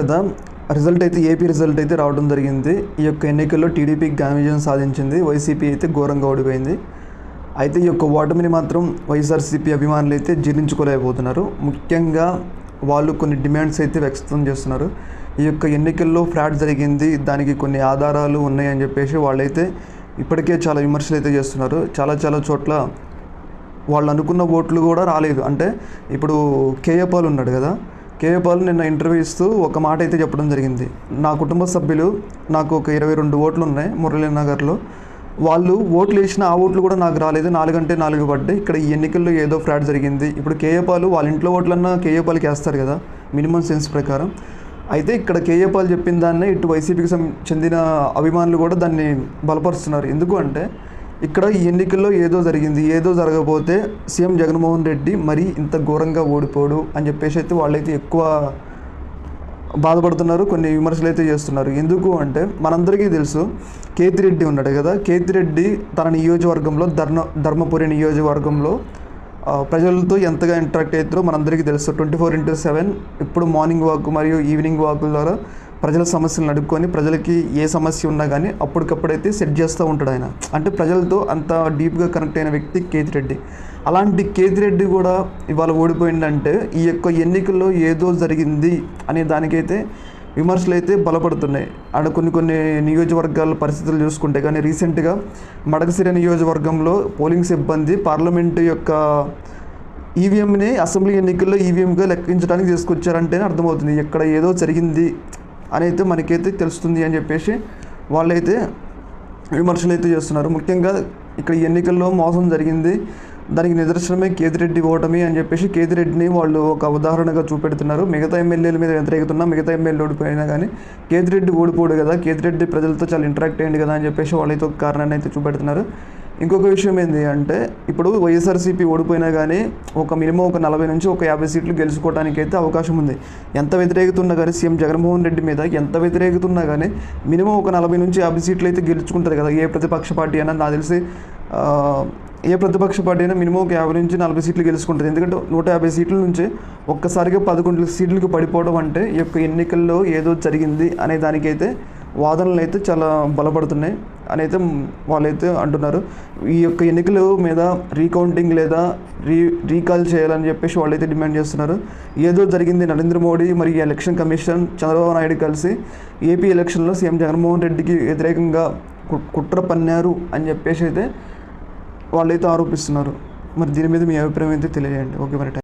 కదా రిజల్ట్ అయితే AP result అయితే రావడం జరిగింది. ఈ యొక్క ఎన్నికల్లో టీడీపీ ఘన సాధించింది. వైసీపీ అయితే ఘోరంగా ఓడిపోయింది. అయితే ఈ యొక్క ఓటమిని మాత్రం వైఎస్ఆర్సీపీ అభిమానులు అయితే జీర్ణించుకోలేకపోతున్నారు. ముఖ్యంగా వాళ్ళు కొన్ని డిమాండ్స్ అయితే వ్యక్తం చేస్తున్నారు. ఈ యొక్క ఎన్నికల్లో ఫ్రాడ్ జరిగింది. దానికి కొన్ని ఆధారాలు ఉన్నాయని చెప్పేసి వాళ్ళైతే ఇప్పటికే చాలా విమర్శలు అయితే చేస్తున్నారు. చాలా చాలా చోట్ల వాళ్ళు అనుకున్న ఓట్లు కూడా రాలేదు. అంటే ఇప్పుడు కేఏపాల్ ఉన్నాడు కదా కేఏ పాల్ నిన్న ఇంటర్వ్యూ ఇస్తూ ఒక మాట అయితే చెప్పడం జరిగింది. నా కుటుంబ సభ్యులు నాకు ఒక ఇరవై రెండు ఓట్లు ఉన్నాయి మురళీనగర్లో. వాళ్ళు ఓట్లు వేసిన ఆ ఓట్లు కూడా నాకు రాలేదు. నాలుగంటే నాలుగు పడ్డాయి. ఇక్కడ ఈ ఎన్నికల్లో ఏదో ఫ్రాడ్ జరిగింది. ఇప్పుడు కేఏపాలు వాళ్ళ ఇంట్లో ఓట్లన్నా కేఏ వేస్తారు కదా మినిమం సెన్స్ ప్రకారం. అయితే ఇక్కడ కేఏ చెప్పిన దాన్నే ఇటు వైసీపీకి చెందిన అభిమానులు కూడా దాన్ని బలపరుస్తున్నారు. ఎందుకు అంటే ఇక్కడ ఈ ఎన్నికల్లో ఏదో జరిగింది ఏదో జరగకపోతే సీఎం జగన్మోహన్ రెడ్డి మరీ ఇంత ఘోరంగా ఓడిపోడు అని చెప్పేసి అయితే వాళ్ళైతే ఎక్కువ బాధపడుతున్నారు కొన్ని విమర్శలు అయితే చేస్తున్నారు. ఎందుకు అంటే మనందరికీ తెలుసు కేతిరెడ్డి ఉన్నాడు కదా కేతిరెడ్డి తన నియోజకవర్గంలో ధర్మ ధర్మపురి నియోజకవర్గంలో ప్రజలతో ఎంతగా ఇంటరాక్ట్ అవుతారో మనందరికీ తెలుసు. ట్వంటీ ఫోర్ ఇంటూ సెవెన్ ఇప్పుడు మార్నింగ్ వాక్ మరియు ఈవినింగ్ వాక్ ద్వారా ప్రజల సమస్యలను అడుక్కొని ప్రజలకి ఏ సమస్య ఉన్నా కానీ అప్పటికప్పుడైతే సెట్ చేస్తూ ఉంటాడు ఆయన. అంటే ప్రజలతో అంత డీప్గా కనెక్ట్ అయిన వ్యక్తి కేతిరెడ్డి అలాంటి కేతిరెడ్డి కూడా ఇవాళ ఓడిపోయిందంటే ఈ యొక్క ఎన్నికల్లో ఏదో జరిగింది అనే దానికైతే విమర్శలు అయితే బలపడుతున్నాయి. అండ్ కొన్ని కొన్ని నియోజకవర్గాల పరిస్థితులు చూసుకుంటే కానీ రీసెంట్గా మడకసిరి నియోజకవర్గంలో పోలింగ్ సిబ్బంది పార్లమెంటు యొక్క ఈవీఎంని అసెంబ్లీ ఎన్నికల్లో ఈవీఎంగా లెక్కించడానికి తీసుకొచ్చారంటేనే అర్థమవుతుంది. ఎక్కడ ఏదో జరిగింది అని అయితే మనకైతే తెలుస్తుంది అని చెప్పేసి వాళ్ళైతే విమర్శలు అయితే చేస్తున్నారు. ముఖ్యంగా ఇక్కడ ఎన్నికల్లో మోసం జరిగింది. దానికి నిదర్శనమే కేతిరెడ్డి ఓటమి అని చెప్పేసి కేతిరెడ్డిని వాళ్ళు ఒక ఉదాహరణగా చూపెడుతున్నారు. మిగతా ఎమ్మెల్యేల మీద వ్యతిరేకతున్నా మిగతా ఎమ్మెల్యే ఓడిపోయినా కానీ కేతిరెడ్డి ఓడిపోడు కదా కేతిరెడ్డి ప్రజలతో చాలా ఇంటరాక్ట్ అయ్యింది కదా అని చెప్పేసి వాళ్ళైతే ఒక కారణాన్ని అయితే చూపెడుతున్నారు. ఇంకొక విషయం ఏంటి అంటే ఇప్పుడు వైఎస్ఆర్సీపీ ఓడిపోయినా కానీ ఒక మినిమం ఒక నలభై నుంచి ఒక యాభై సీట్లు గెలుచుకోవడానికి అయితే అవకాశం ఉంది. ఎంత వ్యతిరేకత ఉన్నా కానీ సీఎం జగన్మోహన్ రెడ్డి మీద ఎంత వ్యతిరేకత ఉన్నా కానీ మినిమం ఒక నలభై నుంచి యాభై సీట్లు అయితే గెలుచుకుంటుంది కదా ఏ ప్రతిపక్ష పార్టీ అయినా నాకు తెలిసి. ఏ ప్రతిపక్ష పార్టీ అయినా మినిమం ఒక యాభై నుంచి నలభై సీట్లు గెలుచుకుంటుంది ఎందుకంటే నూట యాభై సీట్ల నుంచి ఒక్కసారిగా పదకొండు సీట్లకు పడిపోవడం అంటే ఈ యొక్క ఎన్నికల్లో ఏదో జరిగింది అనే దానికైతే వాదనలు అయితే చాలా బలపడుతున్నాయి. అని అయితే వాళ్ళైతే అంటున్నారు ఈ యొక్క ఎన్నికల మీద రీకౌంటింగ్ లేదా రీ రీకాల్ చేయాలని చెప్పేసి వాళ్ళైతే డిమాండ్ చేస్తున్నారు. ఏదో జరిగింది నరేంద్ర మోడీ మరియు ఎలక్షన్ కమిషన్ చంద్రబాబు నాయుడు కలిసి ఏపీ ఎలక్షన్లో సీఎం జగన్మోహన్ రెడ్డికి వ్యతిరేకంగా కుట్ర పన్నారు అని చెప్పేసి అయితే వాళ్ళైతే ఆరోపిస్తున్నారు. మరి దీని మీద మీ అభిప్రాయం అయితే తెలియజేయండి. ఓకే మరి